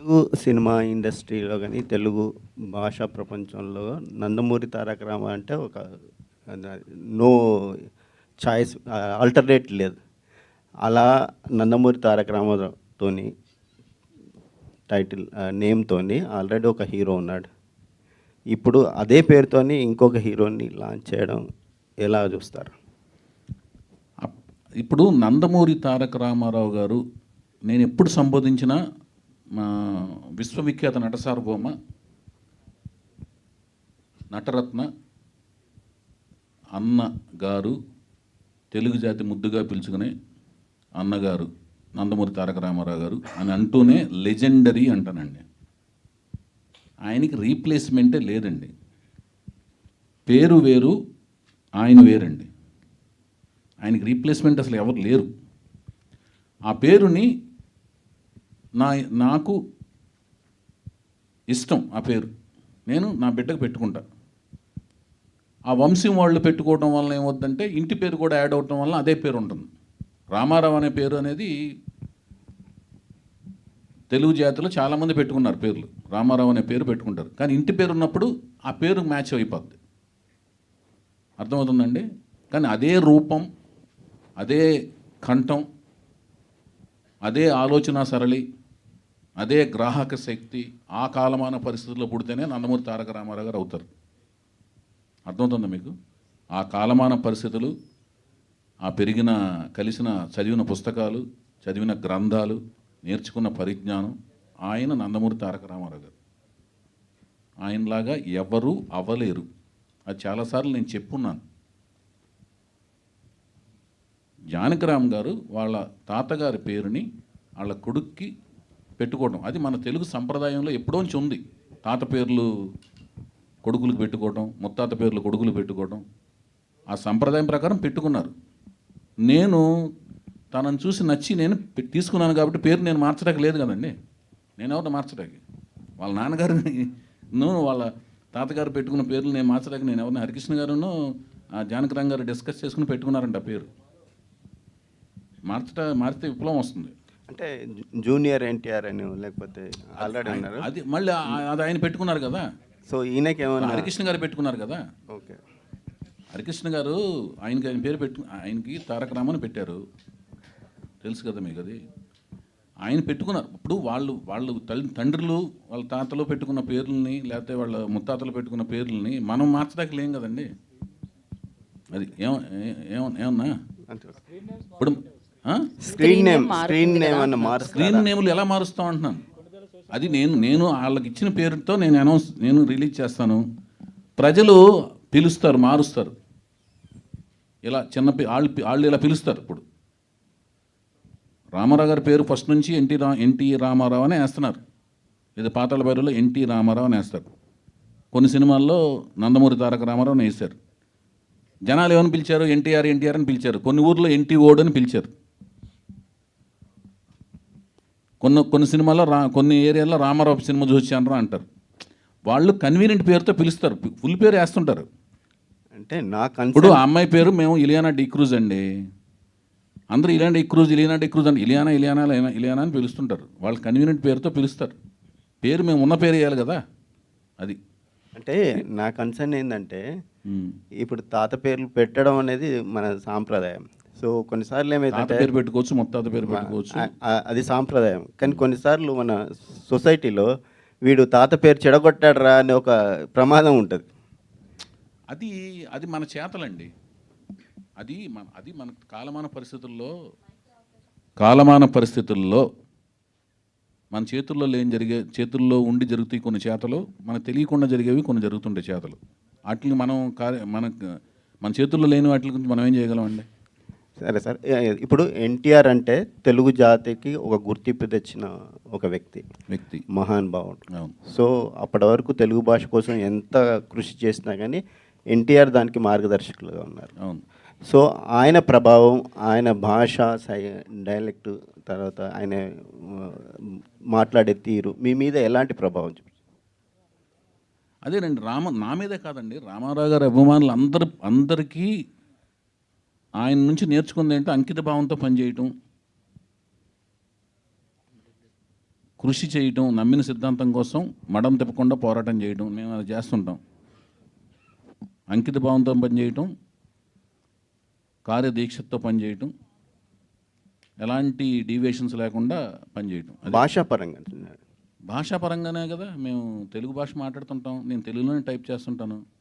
Telugu cinema ఇండస్ట్రీలో కానీ తెలుగు భాషా ప్రపంచంలో నందమూరి తారక రామ అంటే ఒక నో చాయిస్ ఆల్టర్నేట్ లేదు. అలా నందమూరి తారక రామతో టైటిల్ నేమ్తోని ఆల్రెడీ ఒక హీరో ఉన్నాడు. ఇప్పుడు అదే పేరుతోని ఇంకొక హీరోని లాంచ్ చేయడం ఎలా చూస్తారు? అప్- ఇప్పుడు నందమూరి తారక రామారావు గారు నేను ఎప్పుడు సంబోధించిన మా విశ్వవిఖ్యాత నట సార్వభౌమ నటరత్న అన్న గారు తెలుగు జాతి ముద్దుగా పిలుచుకునే అన్నగారు నందమూరి తారక రామారావు గారు అని అంటూనే లెజెండరీ అంటానండి. ఆయనకి రీప్లేస్మెంటే లేదండి. పేరు వేరు ఆయన వేరండి. ఆయనకి రీప్లేస్మెంట్ అసలు ఎవరు లేరు. ఆ పేరుని నా నాకు ఇష్టం ఆ పేరు. నేను నా బిడ్డకు పెట్టుకుంటా. ఆ వంశం వాళ్ళు పెట్టుకోవడం వల్ల ఏమవుతుందంటే ఇంటి పేరు కూడా యాడ్ అవటం వల్ల అదే పేరు ఉంటుంది. రామారావు అనే పేరు అనేది తెలుగు జాతిలో చాలామంది పెట్టుకున్నారు పేర్లు. రామారావు అనే పేరు పెట్టుకుంటారు. కానీ ఇంటి పేరు ఉన్నప్పుడు ఆ పేరు మ్యాచ్ అయిపోద్ది. అర్థమవుతుందండి? కానీ అదే రూపం అదే కంఠం అదే ఆలోచన సరళి అదే గ్రాహక శక్తి ఆ కాలమాన పరిస్థితుల్లో పుడితేనే నందమూరి తారక రామారావు గారు అవుతారు. అర్థమవుతుందా మీకు? ఆ కాలమాన పరిస్థితులు ఆ పెరిగిన కలిసిన చదివిన పుస్తకాలు చదివిన గ్రంథాలు నేర్చుకున్న పరిజ్ఞానం ఆయన నందమూరి తారక రామారావు గారు. ఆయనలాగా ఎవరూ అవ్వలేరు. అది చాలాసార్లు నేను చెప్పున్నాను. జానకరామ్ గారు వాళ్ళ తాతగారి పేరుని వాళ్ళ కొడుక్కి పెట్టుకోవడం అది మన తెలుగు సంప్రదాయంలో ఎప్పుడోంచి ఉంది. తాత పేర్లు కొడుకులకు పెట్టుకోవడం ముత్తాత పేర్లు కొడుకులు పెట్టుకోవడం ఆ సంప్రదాయం ప్రకారం పెట్టుకున్నారు. నేను తనను చూసి నచ్చి నేను పె- తీసుకున్నాను కాబట్టి పేరు నేను మార్చడానికి లేదు కదండి. నేను ఎవరిని మార్చడానికి వాళ్ళ నాన్నగారిని. నువ్వు వాళ్ళ తాతగారు పెట్టుకున్న పేర్లు నేను మార్చడానికి నేను ఎవరిని? హరికృష్ణ గారును ఆ జానకిరామ్ గారు డిస్కస్ చేసుకుని పెట్టుకున్నారంట పేరు. మార్చట మారితే విప్లవం వస్తుంది. అంటే జూనియర్ ఎన్టీఆర్ అని లేకపోతే ఆల్రెడీ ఉన్నారు. అది మళ్ళీ అది ఆయన పెట్టుకున్నారు కదా? సో ఈయనకి ఏమన్నా హరికృష్ణ గారు పెట్టుకున్నారు కదా? ఓకే. హరికృష్ణ గారు ఆయనకి ఆయన పేరు పెట్టు ఆయనకి తారక రామని పెట్టారు. తెలుసు కదా మీకు అది? ఆయన పెట్టుకున్నారు. ఇప్పుడు వాళ్ళు వాళ్ళు తల్లి తండ్రులు వాళ్ళ తాతలు పెట్టుకున్న పేర్లని లేకపోతే వాళ్ళ ముత్తాతలు పెట్టుకున్న పేర్లని మనం మార్చడానికి లేం కదండి? అది ఏమ ఏమన్నా? ఇప్పుడు? స్క్రీన్ నేమ్ స్క్రీన్ నేమ్ అన్న మారుస్తారు స్క్రీన్ నేములు ఎలా మారుస్తాం అంటున్నాను? అది నేను నేను వాళ్ళకి ఇచ్చిన పేరుతో నేను అనౌన్స్ నేను రిలీజ్ చేస్తాను. ప్రజలు పిలుస్తారు మారుస్తారు. ఇలా చిన్న పి- వాళ్ళు వాళ్ళు ఇలా పిలుస్తారు ఇప్పుడు. రామారావు గారి పేరు ఫస్ట్ నుంచి ఎన్టీ రా ఎన్టీ రామారావు అని వేస్తున్నారు. ఇది పాతాళ పేరులో ఎన్టీ రామారావు అని వేస్తారు. కొన్ని సినిమాల్లో నందమూరి తారక రామారావు అని వేశారు. జనాలు ఏమని పిలిచారు? ఎన్టీఆర్ ఎన్టీఆర్ అని పిలిచారు. కొన్ని ఊర్లో ఎన్టీ ఓడ్ అని పిలిచారు. కొన్ని కొన్ని సినిమాల్లో రా కొన్ని ఏరియాల్లో రామారావు సినిమా చూసానరా అంటారు. వాళ్ళు కన్వీనియంట్ పేరుతో పిలుస్తారు. ఫుల్ పేరు వేస్తుంటారు. అంటే నా ఇప్పుడు ఆ అమ్మాయి పేరు మేము ఇలియానా డిక్రూజ్ అండి. అందరూ ఇలియానా డిక్రూజ్ ఇలియానా డిక్రూజ్ అని ఇలియానా ఇలియానా ఇలియానా- ఇలియానా అని పిలుస్తుంటారు. వాళ్ళు కన్వీనియంట్ పేరుతో పిలుస్తారు. పేరు మేము ఉన్న పేరు వేయాలి కదా. అది. అంటే నా కన్సర్న్ ఏంటంటే. ఇప్పుడు తాత పేర్లు పెట్టడం అనేది మన సాంప్రదాయం. సో కొన్నిసార్లు ఏమైందంటే పేరు పెట్టుకోవచ్చు ముత్తాత పేరు పెట్టుకోవచ్చు. అది సాంప్రదాయం. కానీ కొన్నిసార్లు మన సొసైటీలో వీడు తాత పేరు చెడగొట్టాడరా అనే ఒక ప్రమాదం ఉంటుంది. అది అది మన చేతలండి. అది మన అది మన కాలమాన పరిస్థితుల్లో కాలమాన పరిస్థితుల్లో మన చేతుల్లో లేని జరిగే చేతుల్లో ఉండి జరుగుతాయి కొన్ని చేతలు మనకు తెలియకుండా జరిగేవి కొన్ని జరుగుతుంటాయి చేతలు. వాటిని మనం కార్య మన మన చేతుల్లో లేని వాటి గురించి మనం ఏం చేయగలమండి? సరే సార్. ఇప్పుడు ఎన్టీఆర్ అంటే తెలుగు జాతికి ఒక గుర్తింపు తెచ్చిన ఒక వ్యక్తి. వ్యక్తి. మహాన్ భావుడు అవును. సో అప్పటి వరకు తెలుగు భాష కోసం ఎంత కృషి చేసినా కానీ ఎన్టీఆర్ దానికి మార్గదర్శకులుగా ఉన్నారు. అవును. సో ఆయన ప్రభావం ఆయన భాష సై డైలెక్ట్ తర్వాత ఆయన మాట్లాడే తీరు మీ మీద ఎలాంటి ప్రభావం అదేనండి రామ నా మీదే కాదండి. రామారావు గారి అభిమానులు అందరు అందరికీ ఆయన నుంచి నేర్చుకుంది ఏంటో అంకిత భావంతో పనిచేయటం కృషి చేయటం నమ్మిన సిద్ధాంతం కోసం మడం తిప్పకుండా పోరాటం చేయటం మేము అది చేస్తుంటాం. అంకిత భావంతో పనిచేయటం కార్యదీక్షతో పనిచేయటం ఎలాంటి డీవియేషన్స్ లేకుండా పనిచేయటం. భాషాపరంగా భాషాపరంగానే కదా మేము తెలుగు భాష మాట్లాడుతుంటాం నేను తెలుగులోనే టైప్ చేస్తుంటాను.